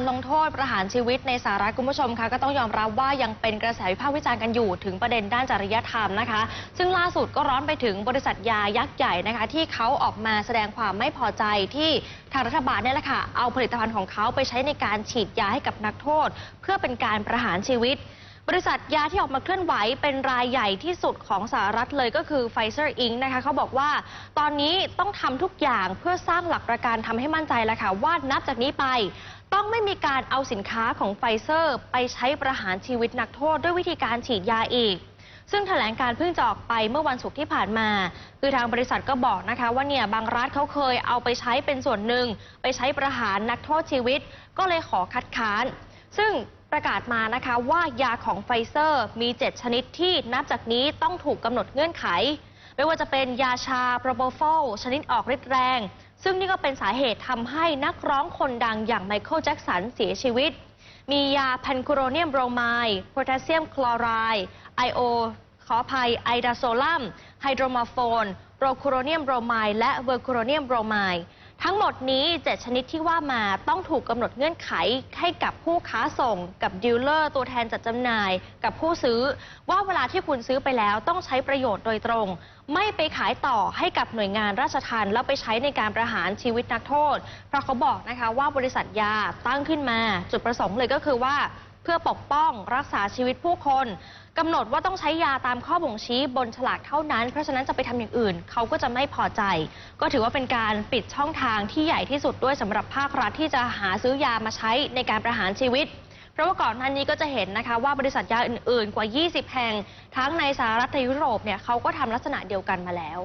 การลงโทษประหารชีวิตในสหรัฐคุณผู้ชมคะก็ต้องยอมรับว่ายังเป็นกระแสวิพากษ์วิจารณ์กันอยู่ถึงประเด็นด้านจริยธรรมนะคะ ซึ่งล่าสุดก็ร้อนไปถึงบริษัทยายักษ์ใหญ่นะคะ ที่เขาออกมาแสดงความไม่พอใจที่ทางรัฐบาลเนี่ยแหละค่ะเอาผลิตภัณฑ์ของเขาไปใช้ในการฉีดยาให้กับนักโทษ เพื่อเป็นการประหารชีวิตบริษัทยาที่ออกมาเคลื่อนไหวเป็นรายใหญ่ที่สุดของสหรัฐเลยก็คือ Pfizer Inc. นะคะเขาบอกว่าตอนนี้ต้องทำทุกอย่างเพื่อสร้างหลักประกันทำให้มั่นใจแล้วค่ะว่านับจากนี้ไป ต้องไม่มีการเอาสินค้าของไฟเซอร์ ไปใช้ประหารชีวิตนักโทษด้วยวิธีการฉีดยาอีก ซึ่งแถลงการเพิ่งจะออกไปเมื่อวันศุกร์ที่ผ่านมา คือทางบริษัทก็บอกนะคะ ว่าเนี่ยบางรัฐเขาเคยเอาไปใช้เป็นส่วนหนึ่ง ไปใช้ประหารนักโทษชีวิต ก็เลยขอคัดค้าน ซึ่งประกาศมานะคะว่ายาของไฟเซอร์มี 7 ชนิดที่นับจากนี้ต้องถูกกำหนดเงื่อนไข ไม่ว่าจะเป็นยาชาโปรโบฟอลชนิดออกฤทธิ์แรง ซึ่งนี่ก็เป็นสาเหตุทำให้นักร้องคนดังอย่างไมเคิลแจ็กสันเสียชีวิต มียาแพนคูโรเนียมโบรไมด์โพแทสเซียมคลอไรด์ไอโอขออภัยไอดาโซลัมไฮโดรมาโฟนโรคูโรเนียมโบรไมด์และเวอร์คูโรเนียมโบรไมด์ ทั้งหมดนี้ 7 ชนิดที่ว่ามาต้องถูกกำหนดเงื่อนไขให้กับผู้ค้าส่ง กับดีลเลอร์ ตัวแทนจัดจำหน่าย กับผู้ซื้อ ว่าเวลาที่คุณซื้อไปแล้วต้องใช้ประโยชน์โดยตรง ไม่ไปขายต่อให้กับหน่วยงานราชทัณฑ์แล้วไปใช้ในการประหารชีวิตนักโทษ เพราะเขาบอกนะคะว่าบริษัทยาตั้งขึ้นมา จุดประสงค์เลยก็คือว่า เพื่อปกป้องรักษาชีวิตผู้คนกำหนดว่าต้องใช้ยาตามข้อบ่งชี้บนฉลากเท่านั้น เพราะฉะนั้นจะไปทำอย่างอื่น เขาก็จะไม่พอใจ ก็ถือว่าเป็นการปิดช่องทางที่ใหญ่ที่สุดด้วยสำหรับภาครัฐที่จะหาซื้อยามาใช้ในการประหารชีวิต เพราะว่าก่อนหน้านี้ก็จะเห็นนะคะว่าบริษัทยาอื่นๆ กว่า 20 แห่ง ทั้งในสหรัฐและยุโรปเนี่ยเขาก็ทำลักษณะเดียวกันมาแล้ว